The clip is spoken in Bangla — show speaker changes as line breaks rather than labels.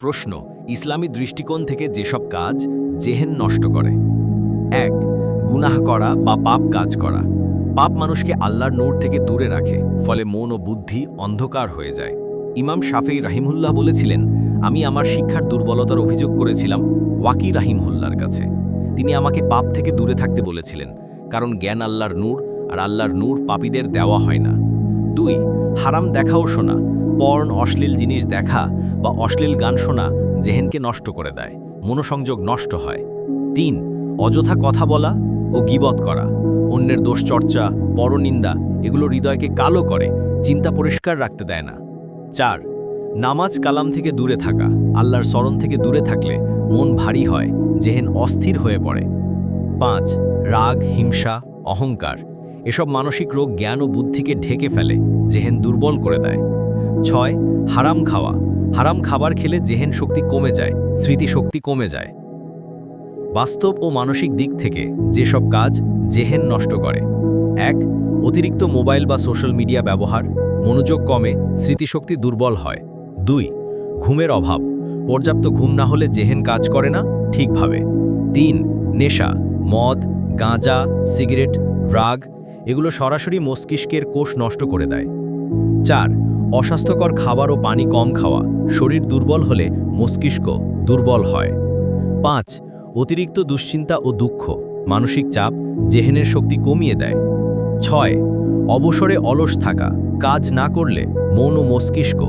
প্রশ্ন, ইসলামী দৃষ্টিকোণ থেকে যেসব কাজ জেহেন নষ্ট করে। এক, গুনাহ করা বা পাপ কাজ করা। পাপ মানুষকে আল্লাহর নূর থেকে দূরে রাখে, ফলে মন ও বুদ্ধি অন্ধকার হয়ে যায়। ইমাম শাফেই রাহিমুল্লাহ বলেছিলেন, আমি আমার শিক্ষার দুর্বলতার অভিযোগ করেছিলাম ওয়াকি রাহিমহুল্লার কাছে। তিনি আমাকে পাপ থেকে দূরে থাকতে বলেছিলেন, কারণ জ্ঞান আল্লাহর নূর আর আল্লাহর নূর পাপীদের দেওয়া হয় না। দুই, হারাম দেখাও শোনা। পর্ন, অশ্লীল জিনিস দেখা বা অশ্লীল গান শোনা জেহেনকে নষ্ট করে দেয়, মনোসংযোগ নষ্ট হয়। তিন, অযথা কথা বলা ও গিবত করা, অন্যের দোষ চর্চা পরনিন্দা এগুলো হৃদয়কে কালো করে, চিন্তা পরিষ্কার রাখতে দেয় না। চার, নামাজ কালাম থেকে দূরে থাকা, আল্লাহর স্মরণ থেকে দূরে থাকলে মন ভারী হয়, জেহেন অস্থির হয়ে পড়ে। পাঁচ, রাগ, হিংসা, অহংকার এসব মানসিক রোগ জ্ঞান ও বুদ্ধিকে ঢেকে ফেলে, জেহেন দুর্বল করে দেয়। ছয়, হারাম খাওয়া। হারাম খাবার খেলে জেহেন শক্তি কমে যায়, স্মৃতিশক্তি কমে যায়। বাস্তব ও মানসিক দিক থেকে যেসব কাজ জেহেন নষ্ট করে। এক, অতিরিক্ত মোবাইল বা সোশ্যাল মিডিয়া ব্যবহার, মনোযোগ কমে, স্মৃতিশক্তি দুর্বল হয়। দুই, ঘুমের অভাব, পর্যাপ্ত ঘুম না হলে জেহেন কাজ করে না ঠিকভাবে। তিন, নেশা, মদ, গাঁজা, সিগারেট, রাগ, এগুলো সরাসরি মস্তিষ্কের কোষ নষ্ট করে দেয়। চার অস্বাস্থ্যকর খাবার ও পানি কম খাওয়া, শরীর দুর্বল হলে মস্তিষ্ক দুর্বল হয়। পাঁচ, অতিরিক্ত দুশ্চিন্তা ও দুঃখ, মানসিক চাপ, জেহেনের শক্তি কমিয়ে দেয়। ছয়, অবসরে অলস থাকা, কাজ না করলে মন ও মস্তিষ্ক